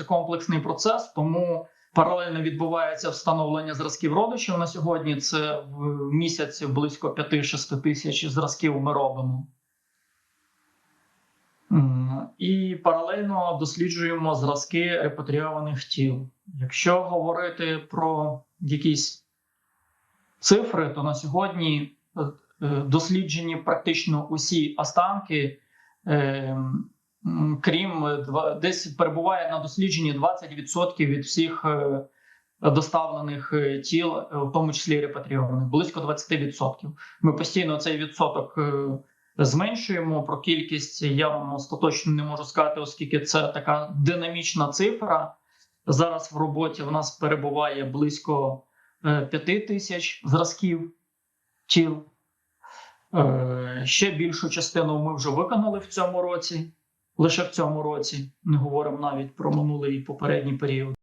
це комплексний процес, тому паралельно відбувається встановлення зразків родичів на сьогодні. Це в місяці близько 5-6 тисяч зразків ми робимо. І паралельно досліджуємо зразки репатріованих тіл. Якщо говорити про якісь цифри, то на сьогодні е, досліджені практично усі останки, е, м, крім е, десь перебуває на дослідженні 20% від всіх е, доставлених е, тіл, в тому числі репатріованих, близько 20%. Ми постійно цей відсоток зменшуємо. Про кількість я вам остаточно не можу сказати, оскільки це така динамічна цифра. Зараз в роботі в нас перебуває близько 5 тисяч зразків тіл. Ще більшу частину ми вже виконали в цьому році, лише в цьому році. Не говоримо навіть про минулий і попередній період.